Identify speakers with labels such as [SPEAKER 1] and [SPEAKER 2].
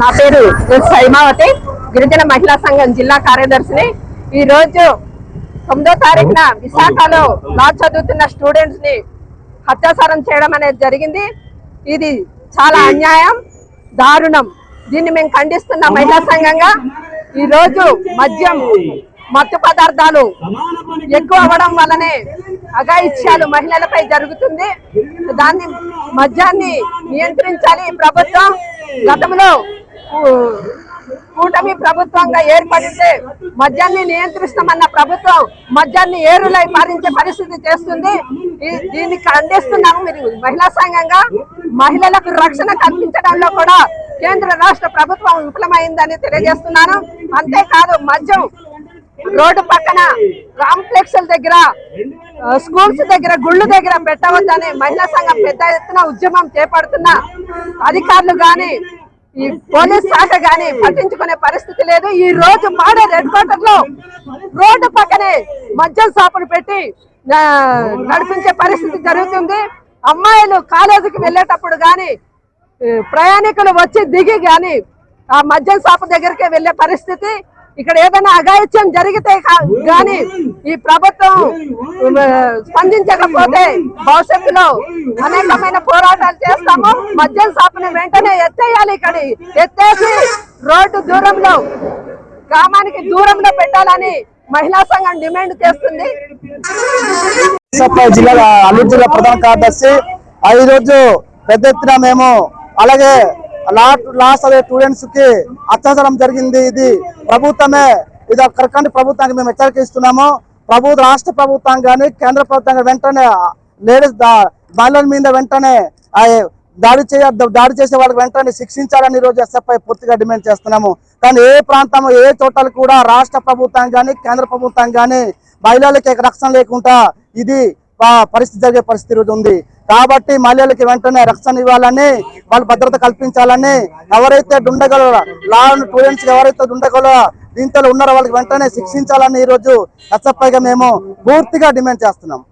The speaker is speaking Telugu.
[SPEAKER 1] నా పేరు సైమావతి హైమావతి. గిరిజన మహిళా సంఘం జిల్లా కార్యదర్శిని. ఈ రోజు తొమ్మిదో తారీఖున విశాఖలో లా చదువుతున్న స్టూడెంట్స్ని అత్యాచారం చేయడం అనేది జరిగింది. ఇది చాలా అన్యాయం దారుణం. దీన్ని మేము ఖండిస్తున్న మహిళా సంఘంగా ఈ రోజు మద్యం మత్తు పదార్థాలు ఎక్కువ అవ్వడం వల్లనే అఘాయిత్యాలు మహిళలపై జరుగుతుంది. దాన్ని మద్యాన్ని నియంత్రించాలి ప్రభుత్వం. గతంలో కూటమి ప్రభుత్వంగా ఏర్పడితే మద్యాన్ని నియంత్రిస్తామన్న ప్రభుత్వం మద్యాన్ని ఏరులై పారించే పరిస్థితి చేస్తుంది. దీన్ని ఖండిస్తున్నాము మీరు మహిళా సంఘంగా. మహిళలకు రక్షణ కల్పించడంలో కూడా కేంద్ర రాష్ట్ర ప్రభుత్వం విఫలమైందని తెలియజేస్తున్నాను. అంతేకాదు మద్యం రోడ్డు పక్కన కాంప్లెక్స్ల దగ్గర స్కూల్స్ దగ్గర గుళ్ళు దగ్గర పెట్టవద్దని మహిళా సంఘం పెద్ద ఎత్తున ఉద్యమం చేపడుతున్న అధికారులు కానీ ఈ పోలీస్ శాఖ గాని పట్టించుకునే పరిస్థితి లేదు. ఈ రోజు మాడే రెడ్ క్వార్టర్లో రోడ్డు పక్కనే మద్యం షాపులు పెట్టి నడిపించే పరిస్థితి జరుగుతుంది. అమ్మాయిలు కాలేజీకి వెళ్ళేటప్పుడు గాని ప్రయాణికులు వచ్చి దిగి గాని ఆ మద్యం షాపు దగ్గరికే వెళ్ళే పరిస్థితి. ఇక్కడ ఏదైనా అఘాయిత్యం జరిగితే కా- గాని ఈ ప్రభుత్వం స్పందించకపోతే భవిష్యత్తులో అనేకమైన పోరాటాలు చేస్తాము. మద్యం షాపుని వెంటనే ఎత్తేయాలి ఇక్కడ ఎత్తేసి రోడ్డు దూరంలో గ్రామానికి దూరంలో పెట్టాలని మహిళా సంఘం డిమాండ్ చేస్తుంది.
[SPEAKER 2] జిల్లా అల్లూరు జిల్లా ప్రధాన కార్యదర్శి ఈ రోజు పెద్ద ఎత్తున మేము అలాగే లాస్ట్ లాస్ట్ అదే స్టూడెంట్స్కి అత్యాచారం జరిగింది ఇది. ప్రభుత్వమే ఇది కరకండి ప్రభుత్వానికి మేము హెచ్చరిక ఇస్తున్నాము. ప్రభు రాష్ట్ర ప్రభుత్వం కానీ కేంద్ర ప్రభుత్వం వెంటనే లేడీస్ మహిళల మీద వెంటనే దాడి చేయ దాడి చేసే వాళ్ళకి వెంటనే శిక్షించాలని ఈ రోజు ఎస్ఎఫ్ఐ పూర్తిగా డిమాండ్ చేస్తున్నాము. కానీ ఏ ప్రాంతం ఏ చోటలు కూడా రాష్ట్ర ప్రభుత్వం కానీ కేంద్ర ప్రభుత్వం కానీ మహిళలకి రక్షణ లేకుండా ఇది పరిస్థితి జరిగే పరిస్థితి ఈరోజు ఉంది. కాబట్టి మహిళలకి వెంటనే రక్షణ ఇవ్వాలని వాళ్ళు భద్రత కల్పించాలని ఎవరైతే దుండగల లా స్టూడెంట్స్ ఎవరైతే దుండగల దీంతో ఉన్నారో వాళ్ళకి వెంటనే శిక్షించాలని ఈ రోజు ఎస్ఎఫ్ఐగా మేము పూర్తిగా డిమాండ్ చేస్తున్నాం.